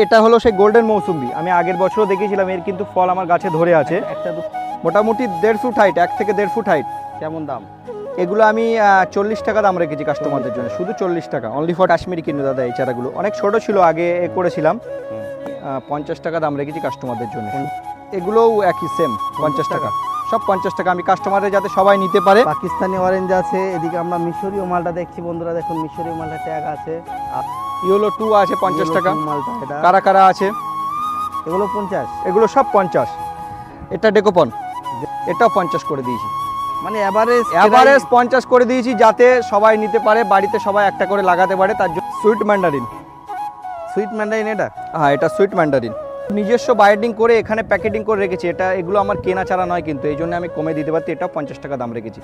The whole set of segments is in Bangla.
এটা হলো সেই গোল্ডেন মৌসুম্বি। আমি আগের বছরও দেখেছিলাম এর কিন্তু ফল আমার গাছে ধরে আছে। মোটামুটি দেড় ফুট হাইট এক থেকে দেড় ফুট হাইট কেমন দাম? এগুলো আমি চল্লিশ টাকা দাম রেখেছি কাস্টমারদের জন্য শুধু চল্লিশ টাকা। অনলি ফর কাশ্মীরি কিনে দাদা এই চারাগুলো। অনেক ছোট ছিল আগে এ করেছিলাম। পঞ্চাশ টাকা দাম রেখেছি কাস্টমারদের জন্য। এগুলোও একই সেম পঞ্চাশ টাকা। সব পঞ্চাশ টাকা। আমি কাস্টমারদের যাতে সবাই নিতে পারে। পাকিস্তানি অরেঞ্জ আছে এদিকে আমরা মিশরীয় মালটা দেখছি বন্ধুরা দেখুন মিশরীয় মালটা ট্যাগ আছে। আর ইয়েলো টু আছে পঞ্চাশ টাকা। কারা কারা আছে? এগুলো পঞ্চাশ। এগুলো সব পঞ্চাশ। এটা ডেকোপন। এটাও পঞ্চাশ করে দিয়েছি। মানে এভারেজ অ্যাভারেজ পঞ্চাশ করে দিয়েছি যাতে সবাই নিতে পারে বাড়িতে সবাই একটা করে লাগাতে পারে তার জন্য সুইট ম্যান্ডারিন সুইট ম্যান্ডারিন এটা? হ্যাঁ এটা সুইট ম্যান্ডারিন নিজস্ব বাইন্ডিং করে এখানে প্যাকেটিং করে রেখেছি। এটা এগুলো আমার কেনা ছাড়া নয় কিন্তু এই জন্য আমি কমে দিতে পারছি। এটাও পঞ্চাশ টাকা দাম রেখেছি।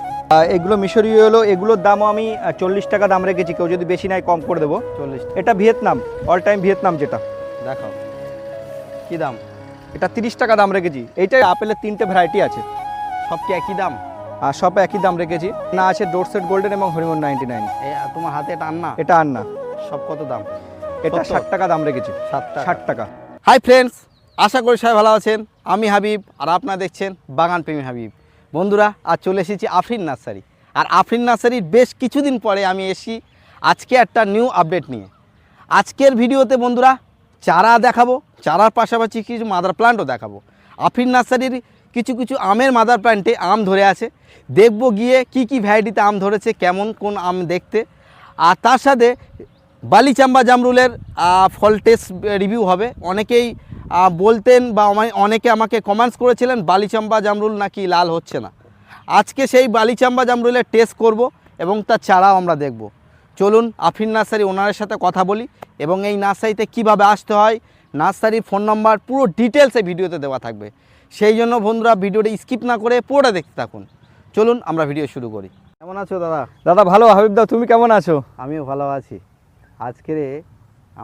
এগুলো মিশরীয় হলো এগুলোর দামও আমি চল্লিশ টাকা দাম রেখেছি। কেউ যদি বেশি নেয় কম করে দেবো। চল্লিশ এটা ভিয়েতনাম অল টাইম ভিয়েতনাম যেটা। দেখাও। কি দাম? এটা তিরিশ টাকা দাম রেখেছি। এইটা আপেলের তিনটে ভ্যারাইটি আছে। সব কি একই দাম? আর সব একই দাম রেখেছি। না আছে ডোরসেট গোল্ডেন এবং হরিমন নাইনটি নাইন তোমার হাতে টান না? এটা আর না। সব কত দাম? এটা ষাট টাকা দাম রেখেছি। ষাট টাকা। হাই ফ্রেন্ডস আশা করি সবাই ভালো আছেন। আমি হাবিব আর আপনারা দেখছেন বাগান প্রেমী হাবিব। বন্ধুরা, আজ চলে এসেছি আফরিন নার্সারি। আর আফরিন নার্সারির বেশ কিছুদিন পরে আমি এসি আজকে একটা নিউ আপডেট নিয়ে। আজকের ভিডিওতে বন্ধুরা, চারা দেখাবো, চারার পাশাপাশি কিছু মাদার প্লান্টও দেখাবো। আফরিন নার্সারির কিছু কিছু আমের মাদার প্লান্টে আম ধরে আছে। দেখব গিয়ে কি কি ভ্যারাইটিতে আম ধরেছে, কেমন কোন আম দেখতে। আর তার সাথে বালিচাম্বা জামরুলের ফল টেস্ট রিভিউ হবে। অনেকেই বলতেন বা অনেকে আমাকে কমেন্টস করেছিলেন বালিচাম্বা জামরুল নাকি লাল হচ্ছে না। আজকে সেই বালিচাম্বা জামরুলের টেস্ট করব এবং তার চারাও আমরা দেখব। চলুন আফিন নার্সারি ওনারের সাথে কথা বলি এবং এই নার্সারিতে কীভাবে আসতে হয় নার্সারির ফোন নাম্বার পুরো ডিটেলসে ভিডিওতে দেওয়া থাকবে। সেই জন্য বন্ধুরা ভিডিওটা স্কিপ না করে পুরোটা দেখতে থাকুন। চলুন আমরা ভিডিও শুরু করি। কেমন আছো দাদা? দাদা ভালো হাবিবদা তুমি কেমন আছো? আমিও ভালো আছি। আজকের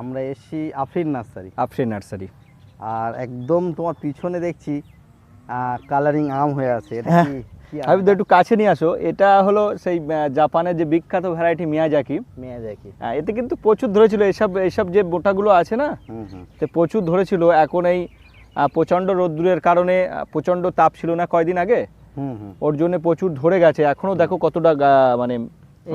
আমরা এসছি আফরিন নার্সারি। আফরিন নার্সারি। আর একদম তোমার পিছনে দেখছি কালারিং আম হয়ে আছে। হ্যাঁ। কি কি একটু কাছে নিয়ে আসো। এটা হলো সেই জাপানের যে বিখ্যাত ভ্যারাইটি মিয়াজাকি। মিয়াজাকি। এতে কিন্তু প্রচুর ধরেছিল। এসব এসব যে বোটাগুলো আছে না তে প্রচুর ধরেছিল। এখন এই প্রচণ্ড রোদ্দুরের কারণে প্রচণ্ড তাপ ছিল না কয়দিন আগে। হুম হুম। ওর জন্য প্রচুর ধরে গেছে। এখনও দেখো কতটা মানে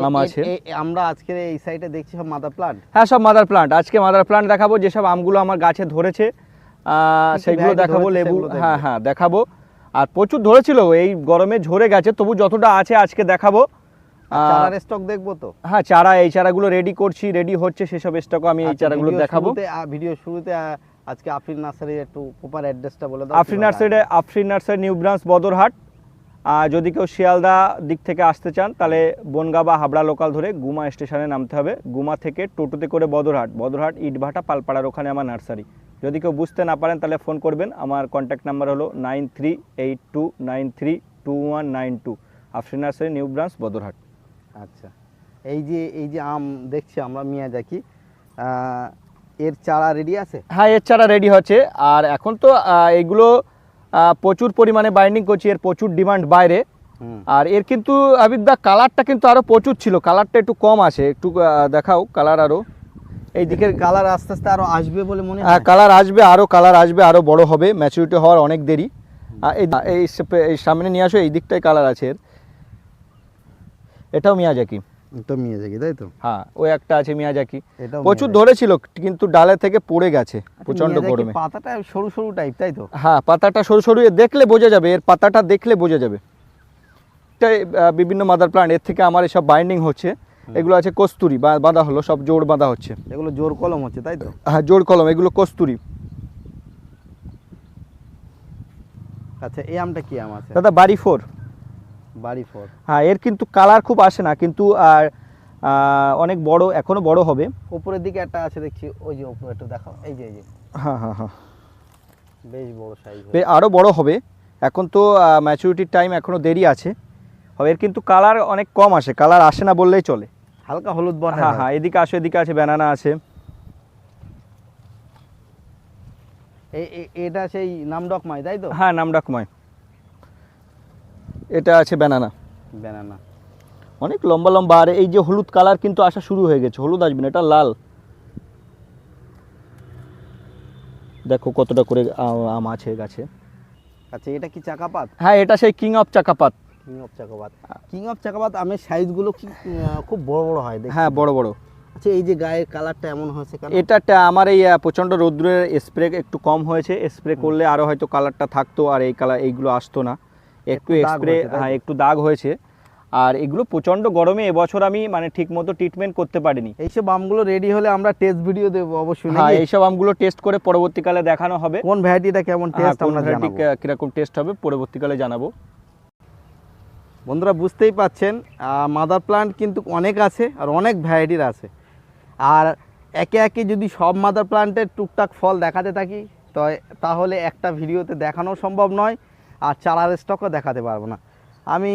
আম আছে। আমরা আজকের এই সাইডে দেখছি সব মাদার প্লান্ট হ্যাঁ সব মাদার প্লান্ট আজকে মাদার প্লান্ট দেখাবো যেসব আমগুলো আমার গাছে ধরেছে। variety দেখাবো লেবু হ্যাঁ হ্যাঁ দেখাবো। আর প্রচুর ধরেছিল এই গরমে ঝরে গেছে তবু যতটা আছে আজকে দেখাবো। চারার স্টক দেখব তো? হ্যাঁ চারা এই চারাগুলো রেডি করছি রেডি হচ্ছে সেসব স্টকও আমি এই আচ্ছা, চারাগুলো দেখাবো। ভিডিও শুরুতে আজকে আফরিন নার্সারির একটু প্রপার অ্যাড্রেসটা বলে দাও Afrin nursery Afrin nursery new branch Badarhat. আর যদি কেউ শিয়ালদা দিক থেকে আসতে চান তাহলে বনগা বা হাবড়া লোকাল ধরে গুমা স্টেশনে নামতে হবে। গুমা থেকে টোটোতে করে বদরহাট। বদরহাট ইটভাটা পালপাড়ার ওখানে আমার নার্সারি যদি কেউ বুঝতে না পারেন তাহলে ফোন করবেন। আমার কন্ট্যাক্ট নাম্বার হলো nine three eight two nine three two one nine two Afrin nursery new branch Badarhat. আচ্ছা। এই যে এই যে আম দেখছি আমরা মিয়াজাকি আহ, এর চারা রেডি আছে? হ্যাঁ এর চারা রেডি হচ্ছে। আর এখন তো এগুলো প্রচুর পরিমাণে বাইন্ডিং করছি এর প্রচুর ডিমান্ড বাইরে। আর এর কিন্তু আবিদা কালারটা কিন্তু আরও প্রচুর ছিল। কালারটা একটু কম আছে একটু দেখাও কালার আরও। এই দিকের কালার আস্তে আস্তে আরও আসবে বলে মনে হ্যাঁ হয়। কালার আসবে আরও কালার আসবে আরও বড় হবে ম্যাচুরিটি হওয়ার অনেক দেরি। এই সামনে নিয়ে আসো এই দিকটাই কালার আছে এর। এটাও মিয়াজাকি। তো মিয়াজাকি তাই তো? হ্যাঁ ওই একটা আছে মিয়াজাকি। প্রচুর ধরেছিল কিন্তু ডালে থেকে পড়ে গেছে প্রচণ্ড গরমে। পাতাটা সরু সরু টাইপ তাই তো? হ্যাঁ পাতাটা সরু সরু দেখলে বোঝা যাবে এর পাতাটা দেখলে বোঝা যাবে। বিভিন্ন মাদার প্লান্ট এর থেকে আমার এসব বাইন্ডিং হচ্ছে। এগুলো আছে কস্তুরি বা বাঁধা হলো সব জোর বাঁধা হচ্ছে। এগুলো জোর কলম হচ্ছে তাই তো? হ্যাঁ জোর কলম এগুলো কস্তুরি। আচ্ছা এই আমটা কি আম আছে? দাদা বাড়ি ফোর। বাড়ি ফল হ্যাঁ এর কিন্তু কালার খুব আসে না কিন্তু আর অনেক বড় এখনও বড় হবে। উপরের দিকে একটা আছে দেখছি ওই যে উপরে একটু দেখাও এই যে এই যে। হ্যাঁ হ্যাঁ হ্যাঁ। বেশ বড় সাইজ বে- আরও বড় হবে। এখন তো ম্যাচুরিটির টাইম এখনও দেরি আছে। হবে এর কিন্তু কালার অনেক কম আসে কালার আসে না বললেই চলে। হালকা হলুদ বর্ণ হ্যাঁ হ্যাঁ। এদিকে আসে এদিকে আছে ব্যানানা আছে। এটা সেই নামডক মাই তাই তো? হ্যাঁ নাম ডাকময় এটা আছে ব্যানানা ব্যানানা অনেক লম্বা লম্বা আর এই যে হলুদ কালার কিন্তু আসা শুরু হয়ে গেছে। হলুদ আসবে না এটা লাল। দেখো কতটা করে আম আছে গাছে। আচ্ছা এটা কি চাকাপাত? হ্যাঁ এটা সেই king of Chakapat. King of Chakapat. King of Chakapat আমের সাইজগুলো কি খুব বড় বড় হয় দেখি হ্যাঁ বড় বড়। আচ্ছা এই যে গায়ের কালারটা এমন হয়েছে কেন? এটা টা- আমার এই প্রচণ্ড রৌদ্রের স্প্রে একটু কম হয়েছে। স্প্রে করলে আরও হয়তো কালারটা থাকতো আর এই কালার এইগুলো আসতো না। একটু স্প্রে হ্যাঁ একটু দাগ হয়েছে। আর এগুলো প্রচণ্ড গরমে এবছর আমি মানে ঠিক মতো ট্রিটমেন্ট করতে পারিনি। এইসব আমগুলো রেডি হলে আমরা টেস্ট ভিডিও দেবো অবশ্যই হ্যাঁ এইসব আমগুলো টেস্ট করে পরবর্তীকালে দেখানো হবে। কোন ভ্যারাইটিটা কেমন হ্যাঁ, টেস্ট কোন আমরা জানাব? কীরকম টেস্ট হবে পরবর্তীকালে জানাব। বন্ধুরা বুঝতেই পাচ্ছেন মাদার প্লান্ট কিন্তু অনেক আছে আর অনেক ভ্যারাইটির আছে। আর একে একে যদি সব মাদার প্লান্টের টুকটাক ফল দেখাতে থাকি তো তাহলে একটা ভিডিওতে দেখানো সম্ভব নয়। আর চারার স্টকও দেখাতে পারব না। আমি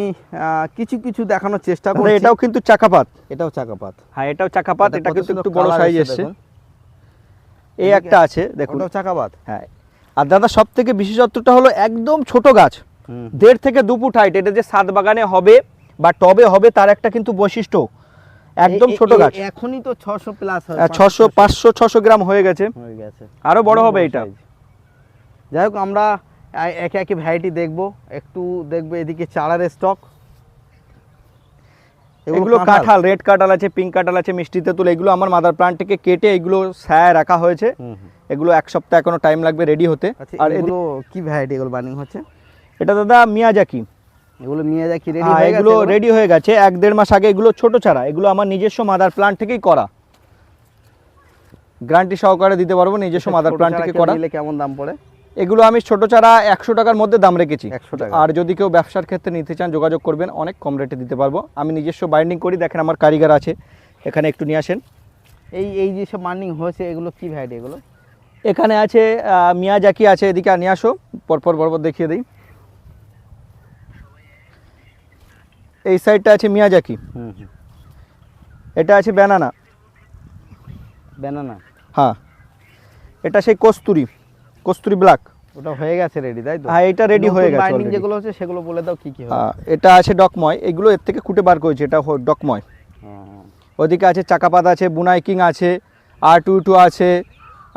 কিছু কিছু দেখানোর চেষ্টা করি এটাও কিন্তু চাকাপাত। এটাও চাকাপাত। হ্যাঁ এটাও চাকাপাত। এটা কিন্তু একটু বড় সাইজ এসছে এই একটা আছে দেখুন। চাকাপাত। হ্যাঁ। আর দাদা সব থেকে বিশেষত্বটা হলো একদম ছোট গাছ। দেড় থেকে দু ফুট হাইট এটা যে সাত বাগানে হবে বা টবে হবে তার একটা কিন্তু বৈশিষ্ট্য। একদম ছোট গাছ। এখনই তো ছশো প্লাস ছশো পাঁচশো ছশো গ্রাম হয়ে গেছে। হয়ে গেছে। আরও বড় হবে এটা। যাই হোক আমরা একে একে ভ্যারাইটি দেখব। একটু দেখব এদিকে চারার স্টক এগুলো কাঁঠাল। রেড কাঁঠাল আছে পিঙ্ক কাঁঠাল আছে মিষ্টি তেঁতুল এগুলো আমার মাদার প্লান্ট থেকে কেটে এগুলো ছায়া রাখা হয়েছে। এগুলো এক সপ্তাহ এখনও টাইম লাগবে রেডি হতে। আচ্ছা আর এগুলো কি ভ্যারাইটি এগুলো বার্নিং হচ্ছে? এটা দাদা মিয়াজাকি। এগুলো মিয়াজাকি রেডি হ্যাঁ হয়ে গেছে এগুলো? রেডি হয়ে গেছে। এক দেড় মাস আগে এগুলো ছোট চারা। এগুলো আমার নিজস্ব মাদার প্লান্ট থেকেই করা। গ্যারান্টি সহকারে দিতে পারব নিজস্ব মাদার ছোট প্লান্ট থেকে করা। কেমন দাম পড়ে? এগুলো আমি ছোট চারা একশো টাকার মধ্যে দাম রেখেছি। 100 টাকা। আর যদি কেউ ব্যবসার ক্ষেত্রে নিতে চান যোগাযোগ করবেন অনেক কম রেটে দিতে পারব। আমি নিজস্ব বাইন্ডিং করি দেখেন আমার কারিগর আছে। এখানে একটু নিয়ে আসেন। এই এই যে সব বার্নিং হয়েছে এগুলো কী ভ্যারাইটি এগুলো? এখানে আছে আহ, মিয়াজাকি আছে এদিকে নিয়ে আসো। পরপর পরপর দেখিয়ে দিই। এই সাইডটা আছে মিয়াজাকি। হুম হুম। এটা আছে ব্যানানা ব্যানানা হ্যাঁ। এটা সেই কস্তুরি। কস্তুরি ব্ল্যাক। ওটা হয়ে গেছে রেডি তাই তো? হ্যাঁ এটা রেডি হয়ে গেছে বাইন্ডিং যেগুলো হচ্ছে সেগুলো বলে দাও কি কি হবে হ্যাঁ, এটা আছে ডকময়। এগুলো এর থেকে খুঁটে বার করেছে এটা ডকময়। ওদিকে আছে চাকাপাত আছে বুনাই কিং আছে আর টু টু আছে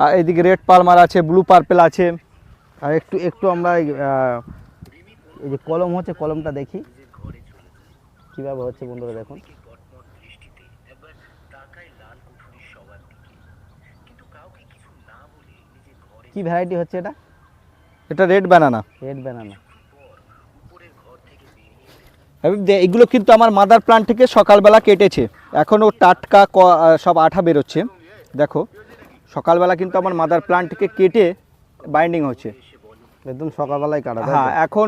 আর এদিকে রেড পালমার আছে ব্লু পার্পেল আছে। আর একটু একটু আমরা এই যে কলম হচ্ছে কলমটা দেখি। কীভাবে হচ্ছে বন্ধুরা দেখুন। কি ভ্যারাইটি হচ্ছে এটা? এটা রেড ব্যানানা রেড ব্যানানা এগুলো কিন্তু আমার মাদার প্লান্ট থেকে সকালবেলা কেটেছে। এখনও টাটকা সব আঠা বেরোচ্ছে। দেখো সকালবেলা কিন্তু আমার মাদার প্লান্ট থেকে কেটে বাইন্ডিং হচ্ছে। একদম সকালবেলায় কাটা হ্যাঁ এখন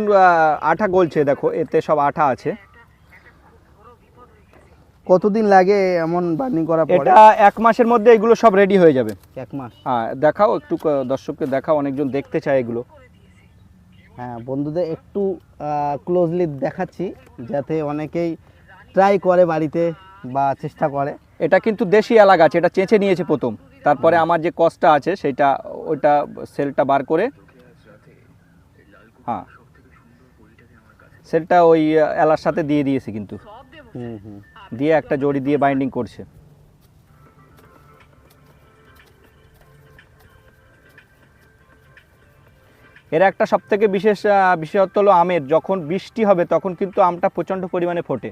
আঠা গলছে দেখো এতে সব আঠা আছে। কতদিন লাগে এমন বার্নিং পরে? এটা এক মাসের মধ্যে এগুলো সব রেডি হয়ে যাবে। এক মাস। হ্যাঁ দেখাও একটু দর্শককে দেখাও অনেকজন দেখতে চায় এগুলো। হ্যাঁ বন্ধুদের একটু ক্লোজলি দেখাচ্ছি যাতে অনেকেই ট্রাই করে বাড়িতে বা চেষ্টা করে। এটা কিন্তু দেশি এলাকা আছে এটা চেঁচে নিয়েছে প্রথম। তারপরে আমার যে কস্টটা আছে সেটা ওইটা সেলটা বার করে হ্যাঁ। সেলটা ওই এলার সাথে দিয়ে দিয়েছি কিন্তু। হুম হুম। দিয়ে একটা জড়ি দিয়ে বাইন্ডিং করছে। এর একটা সব থেকে বিশেষ বিশেষত্ব হলো আমের। যখন বৃষ্টি হবে তখন কিন্তু আমটা প্রচণ্ড পরিমাণে ফোটে।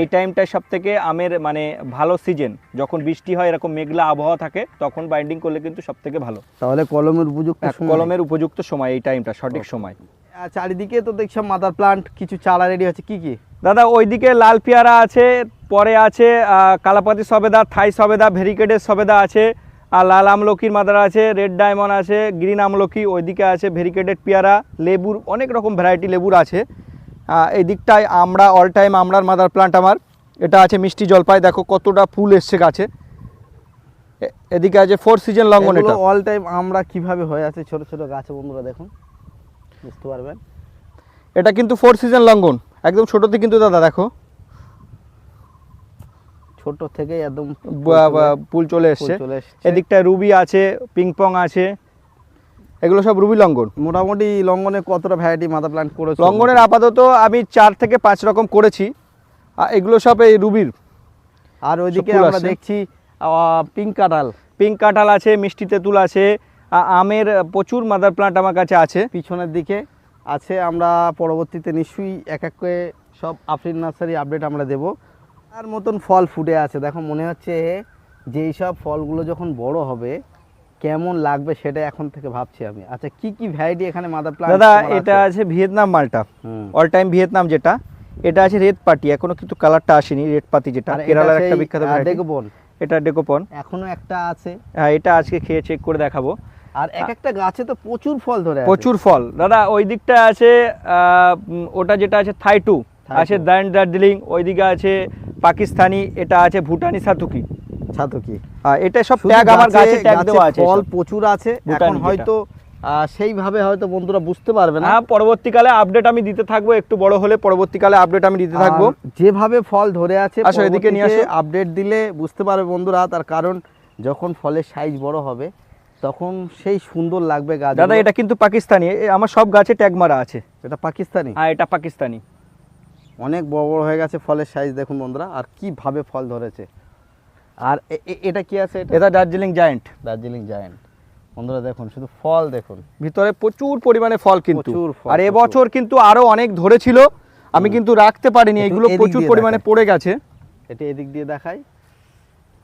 এই টাইমটাই সব থেকে আমের মানে ভালো সিজন যখন বৃষ্টি হয় এরকম মেঘলা আবহাওয়া থাকে তখন বাইন্ডিং করলে কিন্তু সব থেকে ভালো। তাহলে কলমের উপযুক্ত কলমের উপযুক্ত সময় এই টাইমটা সঠিক সময়। চারিদিকে তো দেখছি মাদার প্লান্ট কিছু চারা রেডি হচ্ছে। কি কি? দাদা ওইদিকে লাল পেয়ারা আছে পরে আছে কালাপাতি সবেদা থাই সবেদা ভেরিকেটের সবেদা আছে আর লাল আমলকির মাদার আছে রেড ডায়মন্ড আছে গ্রিন আমলকি ওইদিকে আছে ভেরিকেটেড পেয়ারা লেবুর অনেক রকম ভ্যারাইটি লেবুর আছে। এই দিকটায় আমরা অল টাইম আমরার মাদার প্লান্ট আমার। এটা আছে মিষ্টি জলপাই দেখো কতটা ফুল এসছে গাছে। এদিকে আছে ফোর সিজন লঙ্ঘন এটা। অল টাইম আমরা কীভাবে হয়ে আছে ছোট ছোট গাছে বন্ধুরা দেখুন। বুঝতে পারবেন। এটা কিন্তু ফোর সিজন লঙ্ঘন একদম ছোটোতে কিন্তু দাদা দেখো। ছোট থেকে একদম বা চলে এসছে। এদিকটায় রুবি আছে পিংপং আছে। এগুলো সব রুবি লঙ্ঘন মোটামুটি লঙ্গনে কতটা ভ্যারাইটি মাদার প্লান্ট করেছে? লঙ্ঘনের আপাতত আমি চার থেকে পাঁচ রকম করেছি। আর এগুলো সব এই রুবির। আর ওইদিকে আমরা। দেখছি পিঙ্ক কাঁঠাল। পিঙ্ক কাঁঠাল আছে মিষ্টি তেঁতুল আছে আমের প্রচুর মাদার প্লান্ট আমার কাছে আছে। পিছনের দিকে আছে আমরা পরবর্তীতে নিশ্চয়ই এক এক করে সব আফরিন নার্সারি আপডেট আমরা দেব। তার মতন ফল ফুটে আছে। দেখো মনে হচ্ছে যে এই সব ফলগুলো যখন বড় হবে কেমন লাগবে সেটা এখন থেকে ভাবছি আমি। আচ্ছা কি কি ভ্যারাইটি এখানে মাদার প্লান্ট দাদা এটা আছে? ভিয়েতনাম মালটা। অল টাইম ভিয়েতনাম যেটা। এটা আছে রেড পার্টি এখনও কিন্তু কালারটা আসেনি রেড পাতি যেটা। কেরালার একটা বিখ্যাত variety। ডেকোবন এটা ডেকোপন এখনও একটা আছে। হ্যাঁ এটা আজকে খেয়ে চেক করে দেখাবো। আর এক একটা গাছে তো প্রচুর ফল ধরে প্রচুর ফল। দাদা ওই দিকটা আছে ওটা যেটা আছে থাই টু। আছে টু। দার্ন দার্জিলিং ওইদিকে আছে পাকিস্তানি এটা আছে ভুটানি সাতুকি। আহ, এটা সব ট্যাগ আমার গাছে ট্যাগ দেওয়া আছে ফল প্রচুর আছে। এখন হয়তো সেইভাবে হয়তো বন্ধুরা বুঝতে পারবে না। হ্যাঁ পরবর্তীকালে আপডেট আমি দিতে থাকব একটু বড় হলে পরবর্তীকালে আপডেট আমি দিতে থাকব। যেভাবে ফল ধরে আছে আসো, এদিকে নিয়ে আসো। আপডেট দিলে বুঝতে পারবে বন্ধুরা তার কারণ যখন ফলের সাইজ বড় হবে তখন সেই সুন্দর লাগবে গাছ দাদা এটা কিন্তু পাকিস্তানি। আমার সব গাছে ট্যাগ মারা আছে। এটা পাকিস্তানি? হ্যাঁ এটা পাকিস্তানি। অনেক বড় বড় হয়ে গেছে ফলের সাইজ দেখুন বন্ধুরা আর কীভাবে ফল ধরেছে। আর এটা কি আছে এটা? দার্জিলিং জায়েন্ট দার্জিলিং জায়ান্ট বন্ধুরা দেখুন শুধু ফল দেখুন। ভিতরে প্রচুর পরিমাণে ফল কিন্তু। আর এবছর কিন্তু আরও অনেক ধরেছিল। আমি কিন্তু রাখতে পারিনি। এগুলো প্রচুর পরিমাণে। পড়ে গেছে। এটা এদিক দিয়ে দেখাই।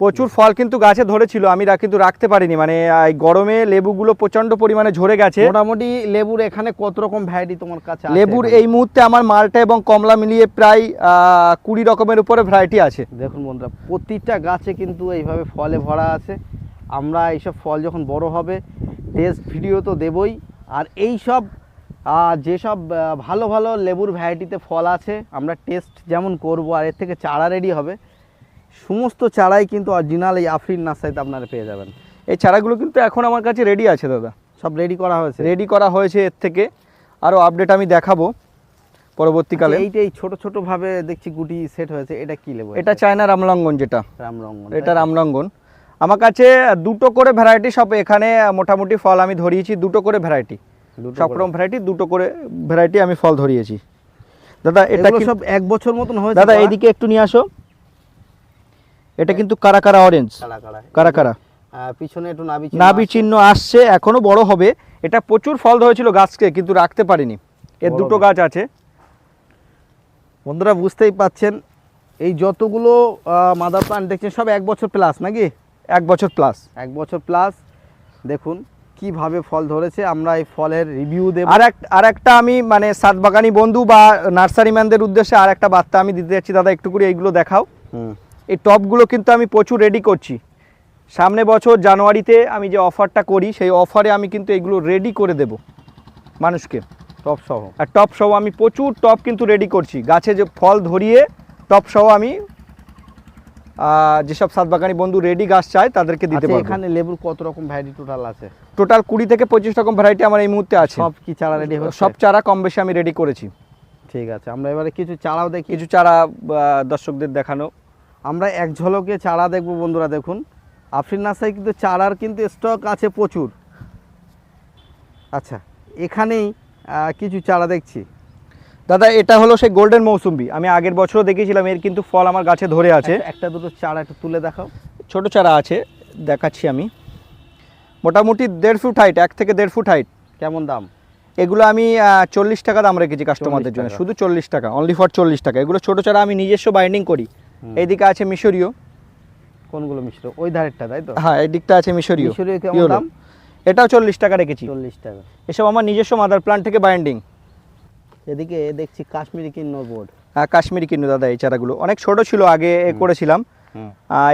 প্রচুর ফল কিন্তু গাছে ধরেছিল আমি কিন্তু রাখতে পারিনি। মানে এই গরমে লেবুগুলো প্রচণ্ড পরিমাণে ঝরে গেছে। মোটামুটি লেবুর এখানে কত রকম ভ্যারাইটি তোমার কাছে লেবুর এই মুহূর্তে আমার মালটা এবং কমলা মিলিয়ে প্রায় কুড়ি রকমের উপরে ভ্যারাইটি আছে। দেখুন বন্ধুরা প্রতিটা গাছে কিন্তু এইভাবে ফলে ভরা আছে। আমরা এইসব ফল যখন বড় হবে টেস্ট ভিডিও তো দেবই। আর এই সব যেসব ভালো ভালো লেবুর ভ্যারাইটিতে ফল আছে আমরা টেস্ট যেমন করব আর এর থেকে চারা রেডি হবে সমস্ত চারাই কিন্তু অরিজিনাল এই আফরিন নার্সারিতে আপনারা পেয়ে যাবেন। এই চারাগুলো কিন্তু এখন আমার কাছে রেডি আছে দাদা। সব রেডি করা হয়েছে। রেডি করা হয়েছে এর থেকে। আরও আপডেট আমি দেখাবো পরবর্তীকালে। এইটা এই ছোট ছোট ভাবে দেখছি গুটি সেট হয়েছে। এটা কি লেবু? এটা চায়না রামলঙ্গন যেটা। রামলঙ্গন এটা রামলঙ্গন আমার কাছে দুটো করে ভ্যারাইটি সব এখানে মোটামুটি ফল আমি ধরিয়েছি দুটো করে ভ্যারাইটি সব রকম ভ্যারাইটি দুটো করে ভ্যারাইটি আমি ফল ধরিয়েছি। দাদা এটা কি সব এক বছর মতন হয়েছে দাদা? এইদিকে একটু নিয়ে আসো। এটা কিন্তু কারা কারা অরেঞ্জ কারা কারা? পিছনে একটু নাবি চিহ্ন নাভি চিহ্ন আসছে এখনও বড় হবে। এটা প্রচুর ফল ধরেছিল গাছকে কিন্তু রাখতে পারিনি। এর দুটো গাছ আছে। বন্ধুরা বুঝতেই পাচ্ছেন এই যতগুলো মাদার প্লান্ট দেখছেন সব এক বছর প্লাস নাকি? এক বছর প্লাস এক বছর প্লাস দেখুন কীভাবে ফল ধরেছে আমরা এই ফলের রিভিউ দেব। আর এক আর একটা আমি মানে সাত বাগানি বন্ধু বা নার্সারি ম্যানদের উদ্দেশ্যে আর একটা বার্তা আমি দিতে যাচ্ছি। দাদা একটু করে এইগুলো দেখাও। হুম, এই টপগুলো কিন্তু আমি প্রচুর রেডি করছি। সামনে বছর জানুয়ারিতে আমি যে অফারটা করি সেই অফারে আমি কিন্তু এগুলো রেডি করে দেব মানুষকে টপ সহ। আর টপ সহ আমি প্রচুর টপ কিন্তু রেডি করছি। গাছে যে ফল ধরিয়ে টপ সহ আমি যেসব সাত বাগানি বন্ধু রেডি গাছ চায় তাদেরকে দিতে আচ্ছা, পারব। এখানে লেবুর কত রকম ভ্যারাইটি টোটাল আছে? টোটাল কুড়ি থেকে পঁচিশ রকম ভ্যারাইটি আমার এই মুহূর্তে আছে। সব কি চারা রেডি সব চারা কম বেশি আমি রেডি করেছি। ঠিক আছে আমরা এবারে কিছু চারাও দেখি। কিছু চারা দর্শকদের দেখানো। আমরা এক ঝলকে চারা দেখব বন্ধুরা দেখুন। আফরিন নার্সারি কিন্তু চারার কিন্তু স্টক আছে প্রচুর। আচ্ছা এখানেই কিছু চারা দেখছি। দাদা এটা হলো সেই গোল্ডেন মৌসুম্বি। আমি আগের বছরও দেখেছিলাম এর কিন্তু ফল আমার গাছে ধরে আছে। একটা- দুটো চারা একটু তুলে দেখাও। ছোট চারা আছে দেখাচ্ছি আমি। মোটামুটি দেড় ফুট হাইট এক থেকে দেড় ফুট হাইট কেমন দাম? এগুলো আমি চল্লিশ টাকা দাম রেখেছি কাস্টমারদের জন্য। শুধু চল্লিশ টাকা অনলি ফর চল্লিশ টাকা। এগুলো ছোটো চারা আমি নিজস্ব বাইন্ডিং করি। এইদিকে আছে মিশরীয়। কোনগুলো মিশ্র ওই ধারেরটা তাই তো? হ্যাঁ এই দিকটা আছে মিশরীয়। মিশরীয় কেমন দাম? এটাও চল্লিশ টাকা রেখেছি। চল্লিশ টাকা। এসব আমার নিজস্ব মাদার প্লান্ট থেকে বাইন্ডিং এদিকে দেখছি কাশ্মীরি কিন্নর বোর্ড হ্যাঁ কাশ্মীরি কিনু দাদা এই চারাগুলো। অনেক ছোট ছিল আগে এ করেছিলাম।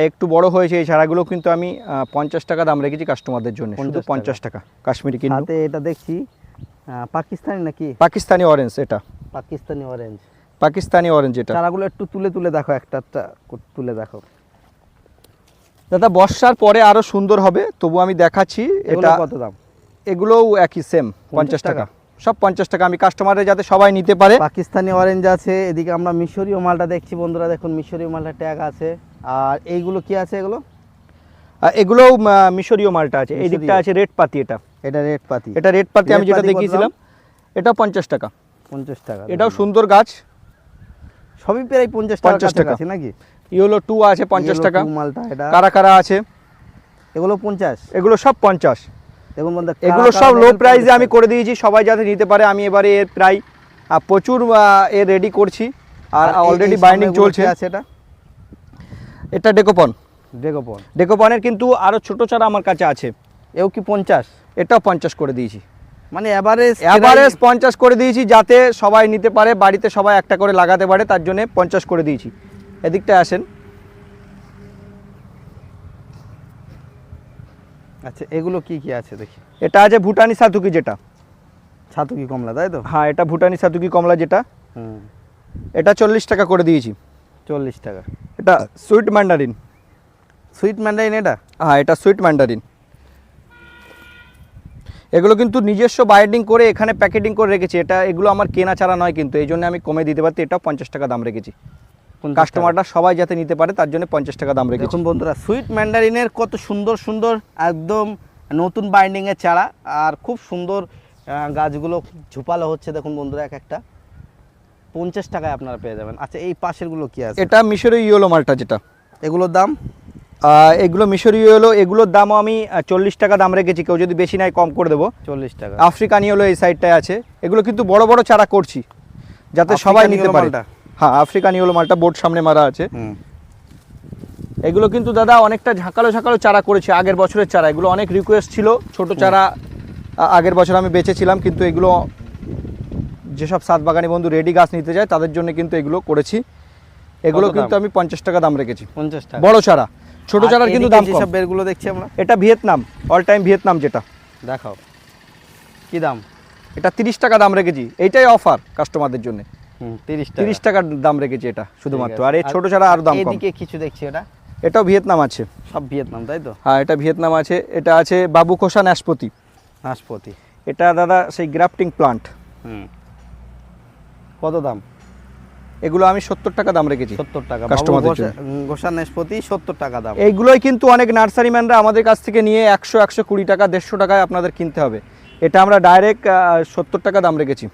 একটু বড় হয়েছে এই চারাগুলো কিন্তু আমি পঞ্চাশ টাকা দাম রেখেছি কাস্টমারদের জন্য। শুধু পঞ্চাশ টাকা। কাশ্মীরি কিনু সাথে এটা দেখছি পাকিস্তানি নাকি? পাকিস্তানি অরেঞ্জ এটা। পাকিস্তানি অরেঞ্জ পাকিস্তানি অরেঞ্জ এটা। চারাগুলো একটু তুলে তুলে দেখো একটা একটা তুলে দেখো। দাদা বর্ষার পরে আরও সুন্দর হবে তবু আমি দেখাচ্ছি এটা কত দাম? এগুলোও একই সেম পঞ্চাশ টাকা। সব পঞ্চাশ টাকা। আমি কাস্টমারের যাতে সবাই নিতে পারে। পাকিস্তানি অরেঞ্জ আছে এদিকে আমরা মিশরীয় মালটা দেখছি বন্ধুরা দেখুন মিশরীয় মালটা ট্যাগ আছে। আর এইগুলো কি আছে এগুলো? আর এগুলোও মিশরীয় মালটা আছে। এই দিকটা আছে রেড পাতি এটা। এটা রেড পাতি। এটা রেড পাতি আমি যেটা দেখিয়েছিলাম এটাও পঞ্চাশ টাকা। পঞ্চাশ টাকা এটাও সুন্দর গাছ। সবই প্রায় পঞ্চাশ টাকা 50 টাকা। আছে নাকি? ইয়েলো টু আছে পঞ্চাশ টাকা। মালটা এটা? কারা কারা আছে? এগুলো পঞ্চাশ? এগুলো সব পঞ্চাশ। দেখুন বন্ধু এগুলো সব লো প্রাইসে আমি করে দিয়েছি সবাই যাতে নিতে পারে। আমি এবারে এর প্রায় প্রচুর এ রেডি করছি। আর অলরেডি বাইন্ডিং চলছে। আছে এটা? এটা ডেকোপন ডেকোপন ডেকোপনের কিন্তু আরও ছোটো চারা আমার কাছে আছে। এও কি পঞ্চাশ? এটাও পঞ্চাশ করে দিয়েছি। মানে অ্যাভারেজ অ্যাভারেজ পঞ্চাশ করে দিয়েছি যাতে সবাই নিতে পারে বাড়িতে সবাই একটা করে লাগাতে পারে তার জন্য পঞ্চাশ করে দিয়েছি। এদিকটা আসেন। আচ্ছা এগুলো কি কি আছে দেখি? এটা আছে ভুটানি সাতুকি যেটা। ছাতু কি কমলা তাই তো? হ্যাঁ এটা ভুটানি সাতুকি কমলা যেটা। হুম। এটা চল্লিশ টাকা করে দিয়েছি। চল্লিশ টাকা। এটা সুইট ম্যান্ডারিন। সুইট ম্যান্ডাইন এটা? হ্যাঁ এটা সুইট ম্যান্ডারিন। এগুলো কিন্তু নিজস্ব বাইন্ডিং করে এখানে প্যাকেটিং করে রেখেছি। এটা এগুলো আমার কেনা ছাড়া নয় কিন্তু এই জন্য আমি কমে দিতে পারছি। এটাও পঞ্চাশ টাকা দাম রেখেছি। কাস্টমাররা সবাই যাতে নিতে পারে তার জন্য পঞ্চাশ টাকা দাম রেখেছি। দেখুন বন্ধুরা সুইট ম্যান্ডারিনের কত সুন্দর সুন্দর একদম নতুন বাইন্ডিংয়ের চারা। আর খুব সুন্দর গাছগুলো ঝুপালো হচ্ছে দেখুন বন্ধুরা এক একটা। পঞ্চাশ টাকায় আপনারা পেয়ে যাবেন। আচ্ছা এই পাশেরগুলো কি আছে? এটা মিশরি ইয়েলো মালটা যেটা। এগুলোর দাম? এগুলো মিশরীয় হলো এগুলোর দামও আমি চল্লিশ টাকা দাম রেখেছি কেউ যদি বেশি নেয় কম করে দেবো। চল্লিশ টাকা। আফ্রিকানি হলো এই সাইডটায় আছে। এগুলো কিন্তু বড় বড় চারা করছি যাতে সবাই নিতে পারে। মালটা? হ্যাঁ আফ্রিকান হলো মালটা বোর্ড সামনে মারা আছে। এগুলো কিন্তু দাদা অনেকটা ঝাঁকালো ঝাঁকালো চারা করেছে আগের বছরের চারা। এগুলো অনেক রিকোয়েস্ট ছিল ছোট চারা আগের বছর আমি বেঁচেছিলাম কিন্তু এগুলো যেসব সাত বাগানি বন্ধু রেডি গাছ নিতে যায় তাদের জন্য কিন্তু এগুলো করেছি। এগুলো কিন্তু আমি পঞ্চাশ টাকা দাম রেখেছি। পঞ্চাশ টাকা। বড় চারা। ছোট চারার কিন্তু দাম কম। সব বেরগুলো দেখছি আমরা। এটা ভিয়েতনাম অল টাইম ভিয়েতনাম যেটা। দেখাও। কি দাম? এটা তিরিশ টাকা দাম রেখেছি। এইটাই অফার কাস্টমারদের জন্য। হুম তিরিশ টাকা। তিরিশ টাকার দাম রেখেছি এটা শুধুমাত্র। আর। এই ছোট চারা আরও দাম কম। এদিকে কিছু দেখছি এটা। এটাও ভিয়েতনাম আছে। সব ভিয়েতনাম তাই তো? হ্যাঁ এটা ভিয়েতনাম আছে। এটা আছে বাবু খোসা নাশপতি। নাশপতি। এটা দাদা সেই গ্রাফটিং প্লান্ট হুম। কত দাম? এগুলো আমি সত্তর টাকা দাম রেখেছি। সত্তর টাকা। কাস্টমারদের ঘোষা সত্তর টাকা দাম। এইগুলোই কিন্তু অনেক নার্সারি ম্যানরা আমাদের কাছ থেকে নিয়ে একশো একশো কুড়ি টাকা দেড়শো টাকায় আপনাদের কিনতে হবে। এটা আমরা ডাইরেক্ট সত্তর টাকা দাম রেখেছি।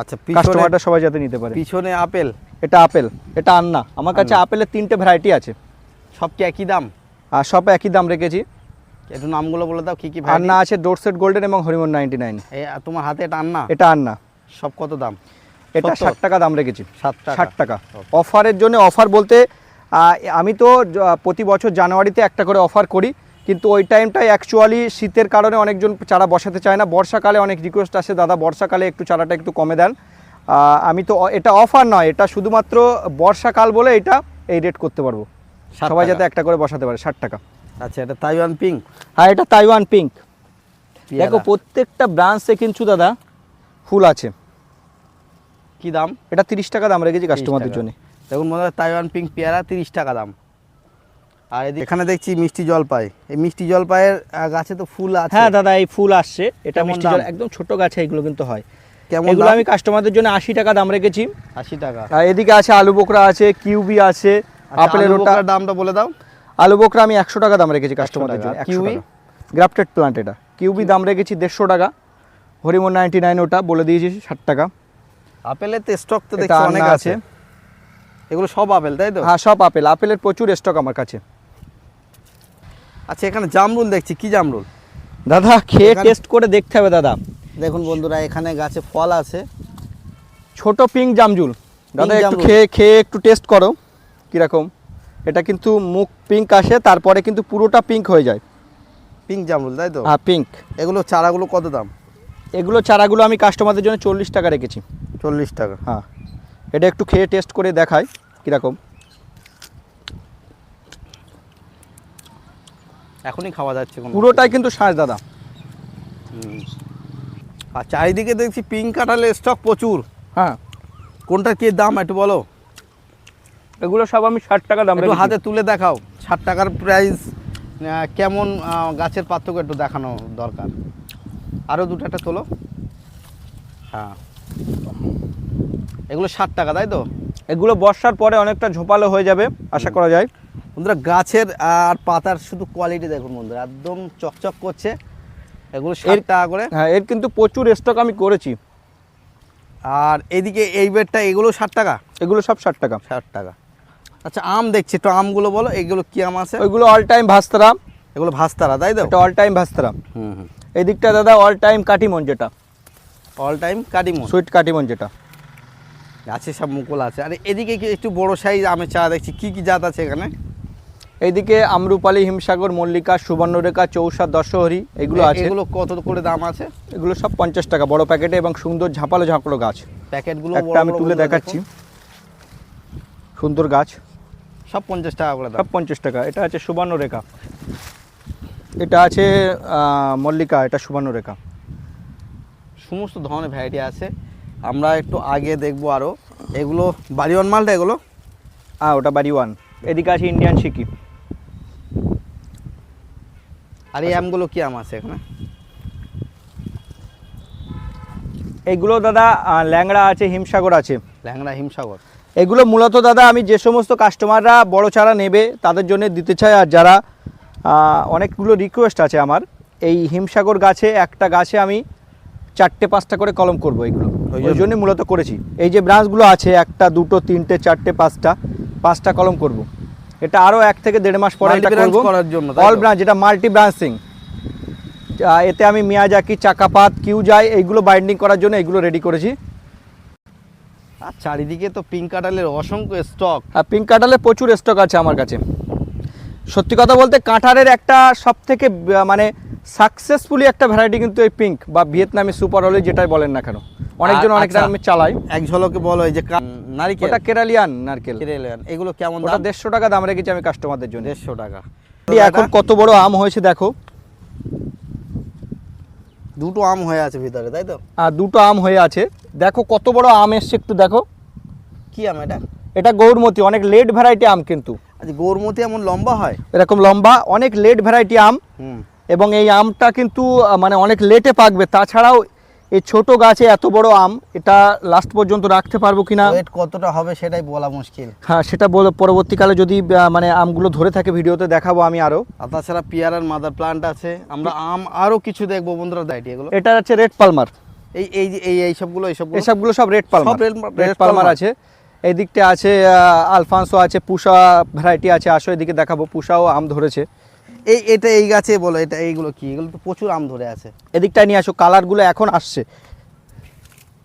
আচ্ছা কাস্টমারটা সবাই যাতে নিতে পারে। পিছনে আপেল। এটা আপেল এটা আন্না। আমার কাছে আপেলের তিনটে ভ্যারাইটি আছে। সব কি একই দাম? আর সব একই দাম রেখেছি। একটু নামগুলো বলে দাও কি কি আন্না আছে ডোরসেট গোল্ডেন এবং হরিমন নাইনটি নাইন তোমার হাতে এটা আন্না? এটা আন্না। সব কত দাম? এটা ষাট টাকা দাম রেখেছি। ষাট টাকা। অফারের জন্য অফার বলতে আমি তো প্রতি বছর জানুয়ারিতে একটা করে অফার করি কিন্তু ওই টাইমটায় অ্যাকচুয়ালি শীতের কারণে অনেকজন চারা বসাতে চায় না। বর্ষাকালে অনেক রিকোয়েস্ট আসে দাদা বর্ষাকালে একটু চারাটা একটু কমে দেন। আমি তো এটা অফার নয় এটা শুধুমাত্র বর্ষাকাল বলে এটা এই রেট করতে পারব। 60 সবাই যাতে একটা করে বসাতে পারে ষাট টাকা। আচ্ছা এটা তাইওয়ান পিঙ্ক হ্যাঁ এটা তাইওয়ান পিঙ্ক দেখো প্রত্যেকটা ব্রাঞ্চে কিন্তু দাদা ফুল আছে। কি দাম? এটা তিরিশ টাকা দাম রেখেছি কাস্টমারদের। জন্য। দেখুন মনে হয় তাইওয়ান পিঙ্ক পেয়ারা তিরিশ টাকা দাম। আর এখানে দেখছি মিষ্টি জলপাই। এই মিষ্টি জলপাইয়ের গাছে তো ফুল আছে। হ্যাঁ দাদা এই ফুল আসছে। এটা মিষ্টি? জল একদম ছোট গাছে এগুলো কিন্তু হয়। কেমন এগুলো আমি কাস্টমারদের জন্য আশি টাকা দাম রেখেছি। আশি টাকা। আর এদিকে আছে আলু বোকরা আছে কিউবি আছে। আচ্ছা, আপেলের ওটা দামটা বলে দাও। আলু বোকরা আমি একশো টাকা দাম রেখেছি কাস্টমারদের জন্য কিউই? গ্রাফটেড প্লান্ট এটা। কিউবি দাম রেখেছি দেড়শো টাকা। হরিমন নাইনটি নাইন ওটা বলে দিয়েছি ষাট টাকা। আপেলের তো স্টক তো দেখছি অনেক আছে। এগুলো সব আপেল তাই তো? হ্যাঁ সব আপেল। আপেলের প্রচুর স্টক আমার কাছে। আচ্ছা এখানে জামরুল দেখছি। কি জামরুল? দাদা খেয়ে টেস্ট করে দেখতে হবে দাদা। দেখুন বন্ধুরা এখানে গাছে ফল আছে। ছোট পিঙ্ক জামজুল দাদা একটু খেয়ে খেয়ে একটু টেস্ট করো কীরকম। এটা কিন্তু মুখ পিঙ্ক আসে তারপরে কিন্তু পুরোটা পিঙ্ক হয়ে যায়। পিঙ্ক জামরুল তাই তো? হ্যাঁ পিঙ্ক এগুলো চারাগুলো কত দাম? এগুলো চারাগুলো আমি কাস্টমারদের জন্য চল্লিশ টাকা রেখেছি। চল্লিশ টাকা হ্যাঁ। এটা একটু খেয়ে টেস্ট করে দেখাই কীরকম। এখনই খাওয়া যাচ্ছে পুরোটাই কিন্তু শ্বাস দাদা। আর চারিদিকে দেখছি পিঙ্ক কাঁঠালের স্টক প্রচুর হ্যাঁ। কোনটার কি দাম একটু বলো। এগুলো সব আমি ষাট টাকা দাম একটু হাতে তুলে দেখাও ষাট টাকার প্রাইস কেমন গাছের পার্থক্য একটু দেখানো দরকার। আরও দুটো একটা তোলো। হ্যাঁ। এগুলো ষাট টাকা তাই তো? এগুলো বর্ষার পরে অনেকটা ঝোপালো হয়ে যাবে আশা করা যায়। বন্ধুরা গাছের আর পাতার শুধু কোয়ালিটি দেখুন বন্ধুরা একদম চকচক করছে। এগুলো ষাট টাকা করে। হ্যাঁ এর কিন্তু প্রচুর স্টক আমি করেছি। আর এদিকে এই বেডটা এগুলো ষাট টাকা? এগুলো সব ষাট টাকা। ষাট টাকা। আচ্ছা আম দেখছি একটু আমগুলো বলো এগুলো কি আম আছে? ওইগুলো অল টাইম ভাস্তারা এগুলো ভাস্তারা তাই তো? অল টাইম ভাস্তারা হুম হুম। এই দিকটা দাদা অল টাইম কাটিমন যেটা all time Katimon sweet Katimon যেটা। আছে সব মুকুল আছে। আর এদিকে কি একটু বড় সাইজ আমের চা দেখছি? কি কি জাত আছে এখানে? এইদিকে আমরুপালি হিমসাগর মল্লিকা সুবর্ণরেখা চৌসা দশহরি এগুলো আছে। এগুলো কত করে দাম আছে? এগুলো সব পঞ্চাশ টাকা। বড় প্যাকেটে এবং সুন্দর ঝাঁপালো ঝাঁকড়ো গাছ। প্যাকেটগুলো একটা আমি তুলে দেখাচ্ছি। সুন্দর গাছ। সব পঞ্চাশ টাকা করে সব পঞ্চাশ টাকা। এটা আছে সুবর্ণরেখা এটা আছে মল্লিকা এটা সুবর্ণরেখা সমস্ত ধরনের ভ্যারাইটি আছে। আমরা একটু আগে দেখব আরও এগুলো বাড়ি ওয়ান মালটা এগুলো? হ্যাঁ ওটা বাড়ি ওয়ান। এদিকে আছে ইন্ডিয়ান সিকি আর এই আমগুলো কি আম আছে এখানে? এগুলো দাদা ল্যাংড়া আছে হিমসাগর আছে। ল্যাংড়া হিমসাগর। এগুলো মূলত দাদা আমি যে সমস্ত কাস্টমাররা বড় চারা নেবে তাদের জন্য দিতে চাই। আর যারা অনেকগুলো রিকোয়েস্ট আছে আমার এই হিমসাগর গাছে একটা গাছে আমি চারটে পাঁচটা করে কলম করব এগুলো। ওই জন্য? মূলত করেছি। এই যে ব্রাঞ্চগুলো আছে একটা দুটো তিনটে চারটে পাঁচটা পাঁচটা কলম করব। এটা আরও এক থেকে দেড় মাস পরে এটা করব। অল ব্রাঞ্চ এটা মাল্টি ব্রাঞ্চিং এতে আমি মিয়াজাকি চাকাপাত কিউ যাই এইগুলো বাইন্ডিং করার জন্য এগুলো রেডি করেছি। আর চারিদিকে তো পিঙ্ক কাটালের অসংখ্য স্টক আর পিঙ্ক কাঁঠালের প্রচুর স্টক আছে আমার কাছে। সত্যি কথা বলতে কাঁঠালের একটা সব থেকে মানে সাকসেসফুলি একটা ভ্যারাইটি কিন্তু এই পিঙ্ক বা ভিয়েতনামি সুপার হলে যেটাই বলেন না কেন। অনেকজন অনেক আচ্ছা। আমি চালাই। এক ঝলকে বলো যে নারিকেল। ওটা কেরালিয়ান নারকেল। কেরালিয়ান এগুলো কেমন ওটা দাম? দেড়শো টাকা দাম রেখেছি আমি কাস্টমারদের জন্য। দেড়শো টাকা। এখন কত বড় আম হয়েছে দেখো। দুটো আম হয়ে আছে ভিতরে তাই তো? আর দুটো আম হয়ে আছে। দেখো কত বড় আম এসছে একটু দেখো। কি আম এটা? এটা গৌরমতি অনেক লেট ভ্যারাইটি আম কিন্তু। আচ্ছা গৌরমতি এমন লম্বা হয়? এরকম লম্বা অনেক লেট ভ্যারাইটি আম। এবং এই আমটা কিন্তু মানে অনেক লেটে পাকবে। তাছাড়াও এই ছোট গাছে এত বড় আম এটা লাস্ট পর্যন্ত রাখতে পারব কিনা? ওয়েট কতটা হবে সেটাই বলা মুশকিল। হ্যাঁ সেটা বলে পরবর্তীকালে যদি মানে আমগুলো ধরে থাকে ভিডিওতে দেখাবো আমি আরও আর তাছাড়া পিয়ারার মাদার প্লান্ট আছে। আমরা আম আরও কিছু দেখব বন্ধুরা দাইটি এগুলো। এটা হচ্ছে রেড পালমার এই এই এই এই সবগুলো এই সবগুলো? এসবগুলো সব রেড পালমার রেড পালমার আছে। এই দিকটা আছে আহ, আলফান্সো আছে পুষা ভ্যারাইটি আছে। আসো এদিকে দেখাবো পুষাও আম ধরেছে। এই এটা এই গাছে বলো এটা এইগুলো কি? এগুলো তো প্রচুর আম ধরে আছে। এদিকটা নিয়ে আসো কালারগুলো এখন আসছে।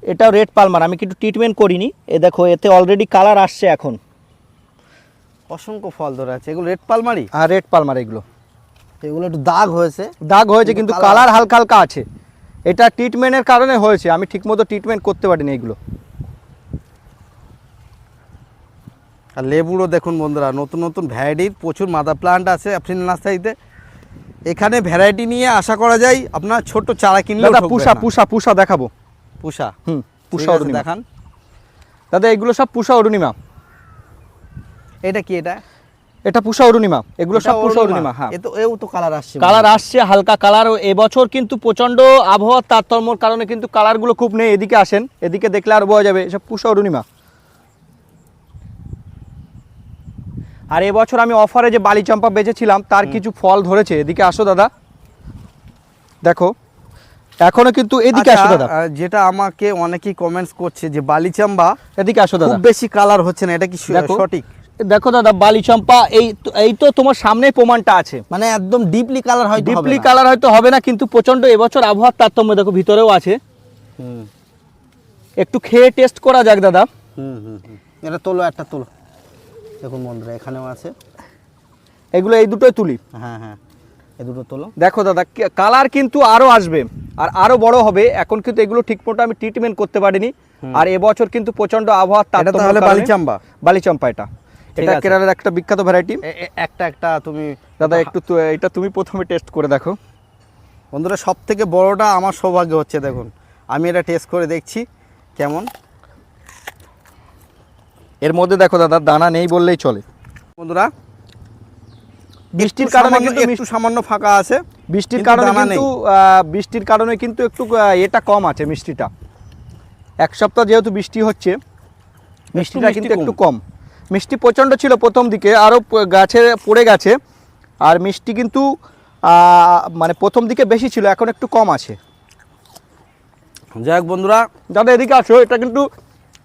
এটাও রেড পালমার আমি কিন্তু ট্রিটমেন্ট করিনি। এ দেখো এতে অলরেডি কালার আসছে এখন। অসংখ্য ফল ধরে আছে। এগুলো রেড পালমারি আর রেড পালমার এগুলো। এগুলো একটু দাগ হয়েছে। দাগ হয়েছে কিন্তু কিন্তু কালার হালকা হালকা আছে। এটা ট্রিটমেন্টের কারণে হয়েছে আমি ঠিকমতো ট্রিটমেন্ট করতে পারিনি এগুলো। আর লেবুরও দেখুন বন্ধুরা নতুন নতুন ভ্যারাইটির প্রচুর মাদার প্লান্ট আছে আফরিন নার্সারিতে। এখানে ভ্যারাইটি নিয়ে আশা করা যায় আপনার ছোট চারা কিনলে দাদা পুষা পুষা পুষা দেখাবো। পুষা? হুম পুষা অরুণিমা। দেখান। দাদা এগুলো সব পুষা অরুণিমা। এটা কি এটা? এটা পুষা অরুণিমা। এগুলো সব পুষা অরুণিমা? অরুণিমা হ্যাঁ। এ তো এও তো কালার আসছে কালার আসছে হালকা কালার। এবছর কিন্তু প্রচণ্ড আবহাওয়ার তারতম্যর কারণে কিন্তু কালারগুলো খুব নেই। এদিকে আসেন এদিকে দেখলে আর বোঝা যাবে এসব পুষা অরুণিমা। আর এবছর আমি অফারে যে বালি চম্পা বেচেছিলাম তার কিছু ফল ধরেছে। এদিকে আসো দাদা। দেখো এখনও কিন্তু এদিকে আসো দাদা। আচ্ছা, যেটা আমাকে অনেকেই কমেন্টস করছে যে বালিচাম্বা এদিকে আসো দাদা। খুব বেশি কালার হচ্ছে না এটা কি সঠিক? দেখো দাদা বালি চম্পা এই এই তো তোমার সামনে প্রমাণটা আছে। মানে একদম ডিপলি কালার হয় ডিপলি কালার হয়তো হবে না কিন্তু প্রচণ্ড এবছর আবহাওয়ার তারতম্য দেখো ভিতরেও আছে। হুম। একটু খেয়ে টেস্ট করা যাক দাদা। হুম হুম হুম। এটা তোলো একটা তোলো। দেখুন বন্ধুরা এখানেও আছে। এগুলো এই দুটোই তুলি? হ্যাঁ হ্যাঁ এ দুটো তোলো। দেখো দাদা কালার কিন্তু আরও আসবে আর আরও বড় হবে। এখন কিন্তু এগুলো ঠিকমতো আমি ট্রিটমেন্ট করতে পারিনি আর এবছর কিন্তু প্রচণ্ড আবহাওয়ার তাহলে বালিচাম্বা। বালিচম্পা এটা। এটা। কেরালার একটা বিখ্যাত ভ্যারাইটি একটা একটা তুমি দাদা একটু এটা তুমি প্রথমে টেস্ট করে দেখো। বন্ধুরা সব থেকে বড়টা আমার সৌভাগ্য হচ্ছে দেখুন। আমি এটা টেস্ট করে দেখছি কেমন? এর মধ্যে দেখো দাদা দানা নেই বললেই চলে। বন্ধুরা বৃষ্টির কারণে কিন্তু একটু সামান্য ফাঁকা আছে বৃষ্টির কারণে কিন্তু বৃষ্টির কারণে কিন্তু একটু এটা কম আছে মিষ্টিটা। এক সপ্তাহ যেহেতু বৃষ্টি হচ্ছে মিষ্টিটা কিন্তু একটু কম। মিষ্টি প্রচণ্ড ছিল প্রথম দিকে আরও গাছে পড়ে গেছে আর মিষ্টি কিন্তু মানে প্রথম দিকে বেশি ছিল এখন একটু কম আছে। যাই হোক বন্ধুরা দাদা এদিকে আসো এটা কিন্তু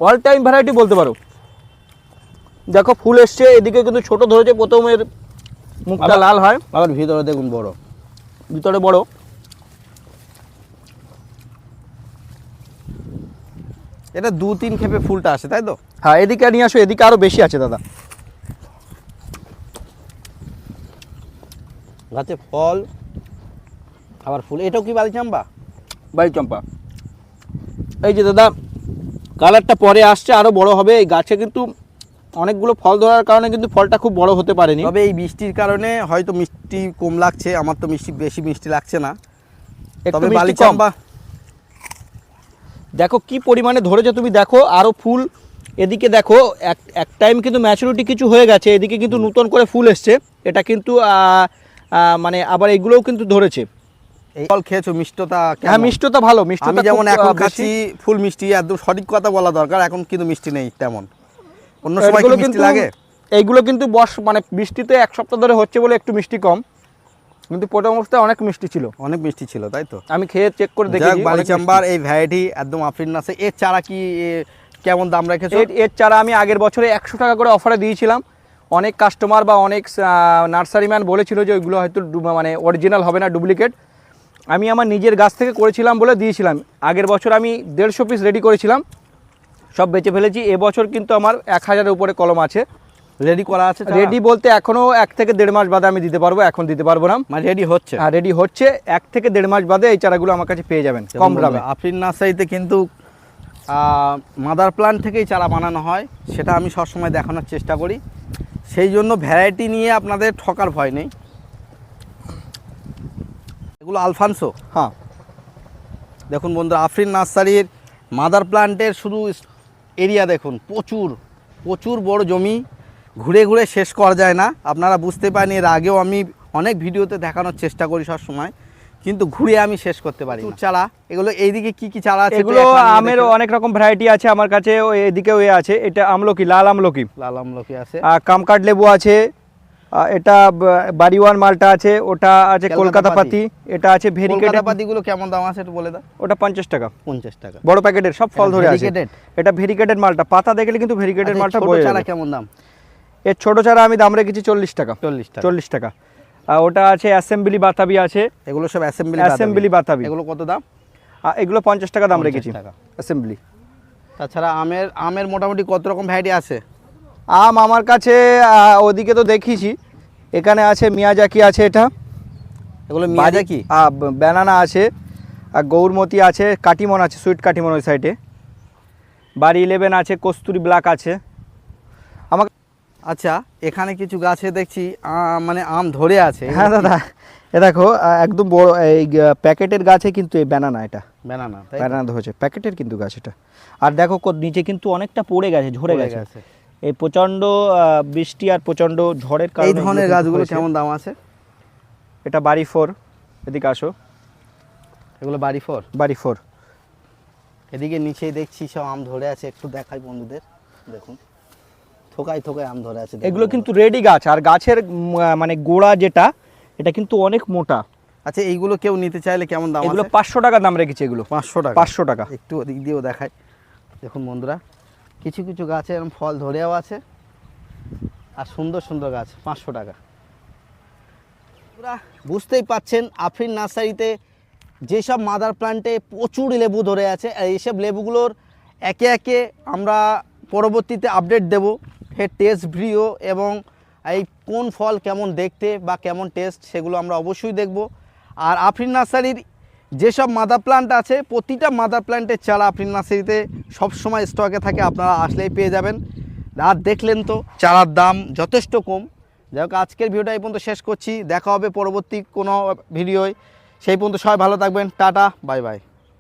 অল টাইম ভ্যারাইটি বলতে পারো। দেখো ফুল এসছে এদিকে কিন্তু ছোট ধরেছে প্রথমের মুখটা লাল হয়। আবার ভিতরে দেখুন বড়। ভিতরে বড়। এটা দু তিন খেপে ফুলটা আসে তাই তো? হ্যাঁ এদিকে নিয়ে আসো এদিকে আরও বেশি আছে দাদা। গাছে ফল আবার ফুল। এটাও কি বাড়ি চম্পা বাড়ি চম্পা এই যে দাদা কালারটা পরে আসছে আরও বড় হবে। এই গাছে কিন্তু অনেকগুলো ফল ধরার কারণে কিন্তু ফলটা খুব বড় হতে পারেনি। তবে এই বৃষ্টির কারণে হয়তো মিষ্টি কম লাগছে আমার তো মিষ্টি বেশি মিষ্টি লাগছে না। তবে মিষ্টি বালি কম। চাম্বা দেখো কি পরিমাণে ধরেছে তুমি দেখো আরও ফুল। এদিকে দেখো এক এক টাইম কিন্তু ম্যাচুরিটি কিছু হয়ে গেছে এদিকে কিন্তু নতুন করে ফুল এসছে। এটা কিন্তু মানে আবার এগুলোও কিন্তু ধরেছে। এই ফল খেয়েছো মিষ্টতা হ্যাঁ মিষ্টতা ভালো মিষ্টতা যেমন এখন খাচ্ছি ফুল মিষ্টি একদম সঠিক কথা বলা দরকার এখন কিন্তু মিষ্টি নেই তেমন। অন্য সময় কি মিষ্টি লাগে? এইগুলো কিন্তু বর্ষ মানে বৃষ্টিতে এক সপ্তাহ ধরে হচ্ছে বলে একটু মিষ্টি কম কিন্তু প্রথম অবস্থায় অনেক মিষ্টি ছিল। অনেক মিষ্টি ছিল তাই তো? আমি খেয়ে চেক করে দেখেছি বালি চাম্বার এই ভ্যারাইটি একদম আফরিন নাসে এর চারা কি কেমন দাম রেখেছো? এর এর চারা আমি আগের বছরে একশো টাকা করে অফারে দিয়েছিলাম। অনেক কাস্টমার বা অনেক নার্সারিম্যান বলেছিল যে ওইগুলো হয়তো মানে অরিজিনাল হবে না ডুপ্লিকেট আমি আমার নিজের গাছ থেকে করেছিলাম বলে দিয়েছিলাম। আগের বছর আমি দেড়শো পিস রেডি করেছিলাম। সব বেঁচে ফেলেছি। এবছর কিন্তু আমার এক হাজারের উপরে কলম আছে। রেডি করা আছে রেডি বলতে এখনও এক থেকে দেড় মাস বাদে আমি দিতে পারব এখন দিতে পারব না। মানে রেডি হচ্ছে। আর রেডি হচ্ছে। এক থেকে দেড় মাস বাদে এই চারাগুলো আমার কাছে পেয়ে যাবেন কম দামে। আফরিন নার্সারিতে কিন্তু মাদার প্লান্ট থেকেই চারা বানানো হয় সেটা আমি সবসময় দেখানোর চেষ্টা করি। সেই জন্য ভ্যারাইটি নিয়ে আপনাদের ঠকার ভয় নেই। এগুলো আলফানসো। হ্যাঁ। দেখুন বন্ধু আফরিন নার্সারির মাদার প্লান্টের শুধু এরিয়া দেখুন প্রচুর প্রচুর বড় জমি। ঘুরে ঘুরে শেষ করা যায় না। আপনারা বুঝতে পারেন এর আগেও আমি অনেক ভিডিওতে দেখানোর চেষ্টা করি সব সময় কিন্তু ঘুরে আমি শেষ করতে পারি না। চারা। এগুলো এইদিকে কি কি চারা আছে এগুলো আমের আমেরও অনেক রকম ভ্যারাইটি আছে আমার কাছে ওই এদিকেও এ আছে এটা আমলকি লাল আমলকি। লাল আমলকি আছে। আর কামকাট লেবু আছে এটা বাড়িওয়ান মালটা আছে ওটা আছে কলকাতা পাতি। পাতি এটা আছে ভেরিকেটেড। কলকাতা পাতিগুলো কেমন দাম আছে একটু বলে দাও। ওটা পঞ্চাশ টাকা। পঞ্চাশ টাকা। বড় প্যাকেটের সব ফল ধরে আছে। এটা ভেরিকেটেড মালটা পাতা দেখলে কিন্তু ভেরিকেটেড আচ্ছা, মালটা বয়ে চারা কেমন দাম? এর ছোট চারা আমি দাম রেখেছি চল্লিশ টাকা। চল্লিশ টাকা। চল্লিশ টাকা। আর ওটা আছে অ্যাসেম্বলি বাতাবি আছে। এগুলো সব অ্যাসেম্বলি অ্যাসেম্বলি বাতাবি। এগুলো কত দাম? আর এগুলো পঞ্চাশ টাকা দাম রেখেছি। অ্যাসেম্বলি। তাছাড়া আমের আমের মোটামুটি কত রকম ভ্যারাইটি আছে? আম আমার কাছে ওদিকে তো দেখিছি। এখানে আছে মিয়াজাকি আছে এটা? এগুলো মিয়াজাকি ব্যানানা আছে আর গৌরমতি আছে কাটিমন আছে সুইট কাটিমন ওই সাইডে বাড়ি ইলেভেন আছে কস্তুরি ব্ল্যাক আছে। আমাকে আচ্ছা এখানে কিছু গাছে দেখছি মানে আম ধরে আছে। হ্যাঁ দাদা এ দেখো একদম বড় এই প্যাকেটের গাছে কিন্তু এই ব্যানানা এটা। ব্যানানা ব্যানানা ধরেছে প্যাকেটের কিন্তু গাছ এটা। আর দেখো নিচে কিন্তু অনেকটা পড়ে গেছে ঝরে গেছে। এই প্রচণ্ড বৃষ্টি আর প্রচণ্ড ঝড়ের কারণে এই ধরনের গাছগুলো কেমন দাম আছে? এটা বাড়ি ফোর এদিকে আসো। এগুলো বাড়ি ফোর? বাড়ি ফোর। এদিকে নিচেই দেখছি সব আম ধরে আছে একটু দেখাই বন্ধুদের। দেখুন। থোকায় থোকায় আম ধরে আছে এগুলো কিন্তু রেডি গাছ আর গাছের মানে গোড়া যেটা এটা কিন্তু অনেক মোটা। আচ্ছা এইগুলো কেউ নিতে চাইলে কেমন দাম এগুলো পাঁচশো টাকা দাম রেখেছে এগুলো। পাঁচশো টাকা। পাঁচশো টাকা। একটু ওদিক দিয়েও দেখায় দেখুন বন্ধুরা কিছু কিছু গাছে এরকম ফল ধরেও আছে। আর সুন্দর সুন্দর গাছ পাঁচশো টাকা। বুঝতেই পাচ্ছেন আফরিন নার্সারিতে যেসব মাদার প্লান্টে প্রচুর লেবু ধরে আছে আর এইসব লেবুগুলোর একে একে আমরা পরবর্তীতে আপডেট দেব। এর টেস্ট ভিডিও এবং এই কোন ফল কেমন দেখতে বা কেমন টেস্ট সেগুলো আমরা অবশ্যই দেখব। আর আফরিন নার্সারির যেসব মাদার প্লান্ট আছে, প্রতিটা মাদার প্লান্টের চারা আপনি নার্সারিতে সবসময় স্টকে থাকে, আপনারা আসলেই পেয়ে যাবেন। আর দেখলেন তো, চারার দাম যথেষ্ট কম। যাই হোক, আজকের ভিডিওটা এই পর্যন্ত শেষ করছি। দেখা হবে পরবর্তী কোনো ভিডিওয় সেই পর্যন্ত সবাই ভালো থাকবেন। Tata bye bye